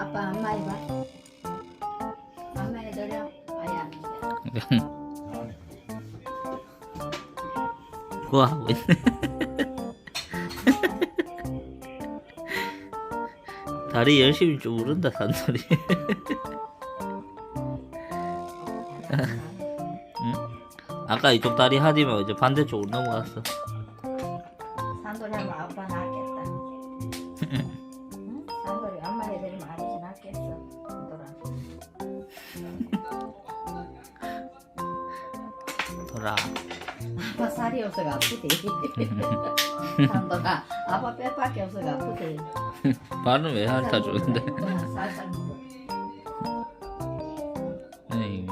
아빠 안마 해봐. 안마 해드려. 아예 안 돼. 하고 있네. 다리 열심히 좀 오른다 산다리. 응? 아까 이쪽 다리 하지만 이제 반대쪽으로 넘어갔어. 산돌이 하면 아빠 낫겠 산돌이 안마 해드리면 아저씨 낫겠어. 산돌아. 돌아. 아빠 살이 없어가 아프대. 산돌아. 아빠 뼈밖에 없어가 아프대. 말은 왜 핥아 주는데? 에이,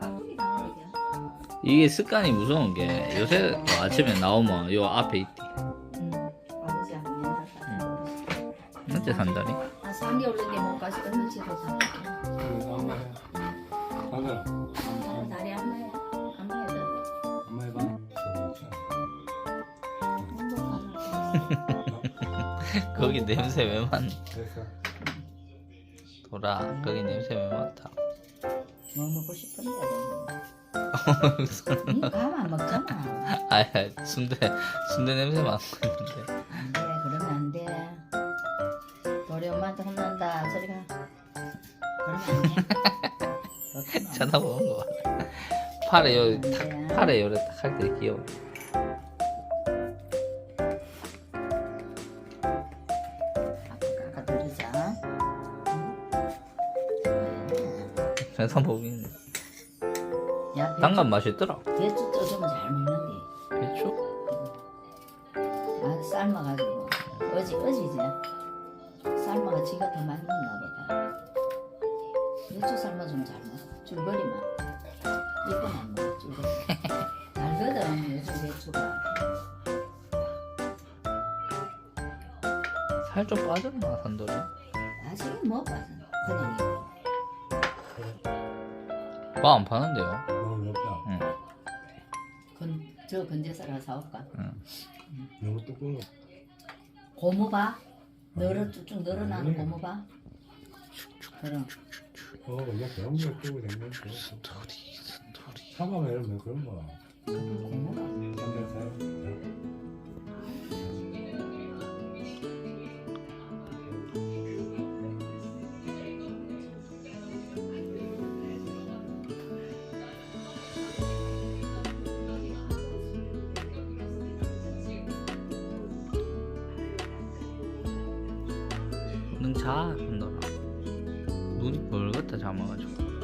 나오니까. 이게 습관이 무서운 게 요새 뭐 아침에 나오면 요 앞에 어째 산다리? 한 3개월 넘게 못 가서. 엄마. 엄마 해봐. 거기 냄새 왜? 됐어. 돌아. 거기 냄새 왜 맡아? 뭐 먹고 싶은데. 응? 가만 먹잖아. 아야 순대 순대 냄새 맡고 있는데. 엄마한테 혼난다. 저리 가. 그러면 안 돼. 그렇구나. 쳐다보는 거 봐. 팔에 요. 탁, 팔에 요래 딱할 때 귀여워. 아까 드리자. 세상 보기는 야, 당간 맛있더라. 배추 쪄주면 잘 먹는데. 배추? 아, 삶아가지고. 어지, 어지지. 삶아가 지가 더 많이 먹나 보다. 배추 삶아주면 잘 먹어. 줄거리만. 이건 안 먹어, 줄거리. 달거든, 요즘 배추가. 살 좀 빠졌나 산돌이? 아직은 못 봐서. 그냥 이거. 빠안 파는데요? 너무 맵다. 응. 건, 저 건재사라 사올까? 너무 뜨거워. 고무 봐? 늘어 쭉쭉 늘어나는 음. 고무 봐? 그럼 어, 이거 그런 거 뜨고 생겼어. 사과면 이러면 그런 거. 고무 봐. 한잔 사 눈 자, 산돌아. 눈이 벌겋다 잠아가지고.